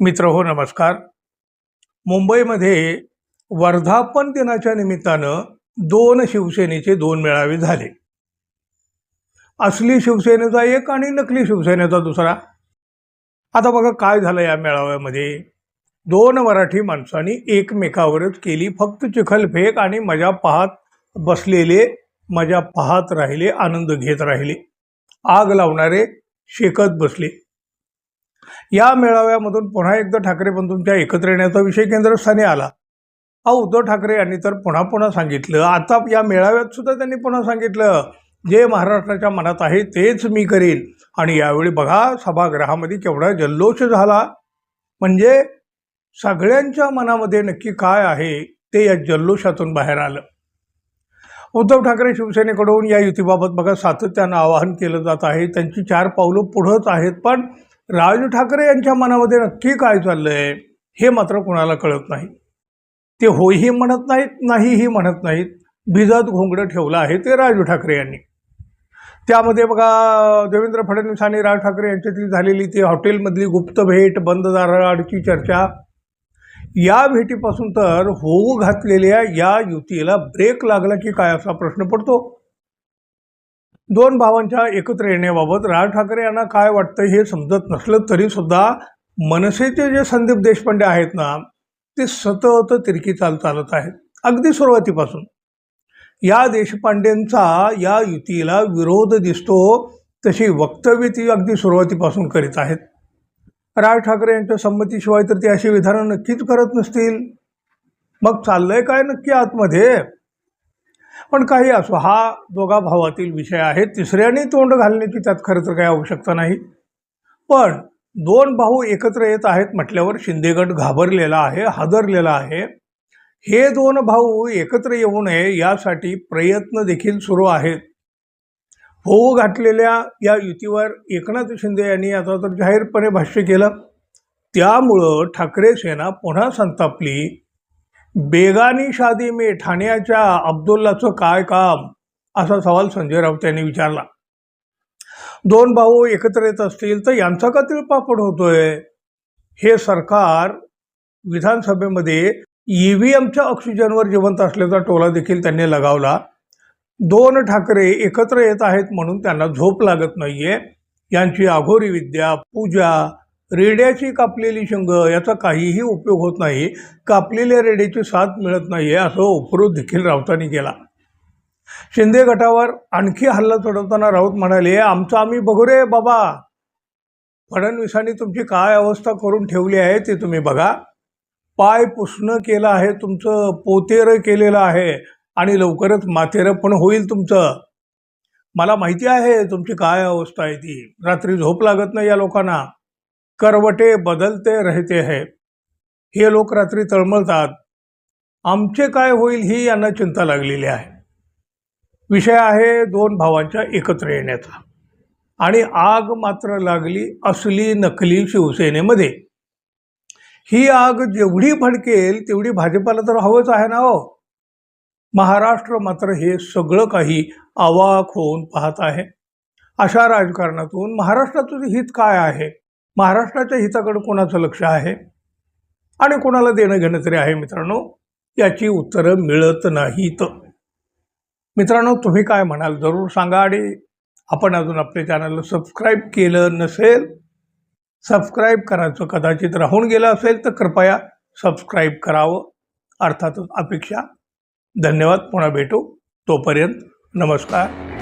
मित्र हो नमस्कार. मुंबईमध्ये वर्धापन दिनाच्या निमित्तानं दोन शिवसेनेचे दोन मेळावे झाले. असली शिवसेनेचा एक आणि नकली शिवसेनेचा दुसरा. आता बघा काय झालं या मेळाव्यामध्ये. दोन मराठी माणसांनी एकमेकावरच केली फक्त चिखलफेक आणि मजा पाहत बसलेले मजा पाहत राहिले आनंद घेत राहिले. आग लावणारे शेकत बसले. या मेळाव्यामधून पुन्हा एकदा ठाकरे बंधूंच्या एकत्र येण्याचा विषय केंद्रस्थानी आला. हा उद्धव ठाकरे यांनी तर पुन्हा पुन्हा सांगितलं. आता या मेळाव्यात सुद्धा त्यांनी पुन्हा सांगितलं. जे महाराष्ट्राच्या मनात आहे तेच मी करीन. आणि यावेळी बघा सभागृहामध्ये केवढा जल्लोष झाला. म्हणजे सगळ्यांच्या मनामध्ये नक्की काय आहे ते या जल्लोषातून बाहेर आलं. उद्धव ठाकरे शिवसेनेकडून या युतीबाबत बघा सातत्यानं आवाहन केलं जात आहे. त्यांची चार पावलं पुढंच आहेत. पण राज ठाकरे यांच्या मनामध्ये नक्की काय चाललं आहे हे मात्र कुणाला कळत नाही. ते होईही म्हणत नाहीत नाहीही म्हणत नाहीत. भिजत घोंगडं ठेवलं आहे ते राज ठाकरे यांनी. त्यामध्ये बघा देवेंद्र फडणवीस आणि राज ठाकरे यांच्यातली झालेली ती हॉटेलमधली गुप्त भेट बंद दाराआडची चर्चा या भेटीपासून तर होऊ घातलेल्या या युतीला ब्रेक लागला की काय असा प्रश्न पडतो? दोन भावांच्या एकत्र येण्याबाबत राज ठाकरे यांना काय वाटतं हे समजत नसलं तरी सुद्धा मनसेचे जे संदीप देशपांडे आहेत ना ते सतत तिरकी चाल चालत आहेत. अगदी सुरुवातीपासून. या देशपांडेंचा या युतीला विरोध दिसतो तशी वक्तव्य ती अगदी सुरुवातीपासून करीत आहेत. राज ठाकरे यांच्या संमतीशिवाय तर ते अशी विधानं नक्कीच करत नसतील. मग चाललंय काय नक्की आतमध्ये? पण काही असो हा दोघा भावातील विषय आहे. तिसऱ्याने तोंड घालण्याची त्यात खरं तर काही आवश्यकता नाही. पण दोन भाऊ एकत्र येत आहेत म्हटल्यावर शिंदेगड घाबरलेला आहे हादरलेला आहे. हे दोन भाऊ एकत्र येऊ नये यासाठी प्रयत्न देखील सुरू आहेत. होऊ घातलेल्या या युतीवर एकनाथ शिंदे यांनी आता तर जाहीरपणे भाष्य केलं. त्यामुळं ठाकरे सेना पुन्हा संतापली. बेगानी शादी मे ठाण्याच्या अब्दुल्लाचं काय काम? असा सवाल संजय राऊत यांनी विचारला. दोन भाऊ एकत्र येत असतील तर यांचा का तिळपापड होतोय? हे सरकार विधानसभेमध्ये ई व्ही एमच्या ऑक्सिजनवर जिवंत असल्याचा टोला देखील त्यांनी लगावला. दोन ठाकरे एकत्र येत आहेत म्हणून त्यांना झोप लागत नाहीये. यांची अघोरी विद्या पूजा रेड्याची कापलेली शिंग याचा काहीही उपयोग होत नाही. कापलेल्या रेड्याची साथ मिळत नाही आहे असं उपरोध देखील राऊतांनी केला. शिंदे गटावर आणखी हल्ला चढवताना राऊत म्हणाले आमचं आम्ही बघू रे बाबा. फडणवीसांनी तुमची काय अवस्था करून ठेवली आहे ते तुम्ही बघा. पाय पुसणं केलं आहे तुमचं पोतेरं केलेलं आहे आणि लवकरच माथेरं पण होईल तुमचं. मला माहिती आहे तुमची काय अवस्था आहे ती. रात्री झोप लागत नाही या लोकांना. करवटे बदलते रहते है. हे लोक रात्री तळमळतात. आमचे काय होईल ही यांना चिंता लागलेली आहे. विषय आहे दोन भावांच्या एकत्र येण्याचा. आणि आग मात्र लागली असली नकली शिवसेनेमध्ये. ही आग जेवढी भडकेल तेवढी भाजपाला तर हवंच आहे ना हो. महाराष्ट्र मात्र हे सगळं काही आवाक होऊन पाहत आहे. अशा राजकारणातून महाराष्ट्राचं हित काय आहे? महाराष्ट्राच्या हिताकडे कोणाचं लक्ष आहे? आणि कोणाला देणं घेणं तरी आहे मित्रांनो? याची उत्तरं मिळत नाहीत. मित्रांनो तुम्ही काय म्हणाल जरूर सांगा आणि आपण अजून आपल्या चॅनलला सबस्क्राईब केलं नसेल सबस्क्राईब करायचं कदाचित राहून गेलं असेल तर कृपया सबस्क्राईब करावं. अर्थातच अपेक्षा. धन्यवाद. पुन्हा भेटू. तोपर्यंत नमस्कार.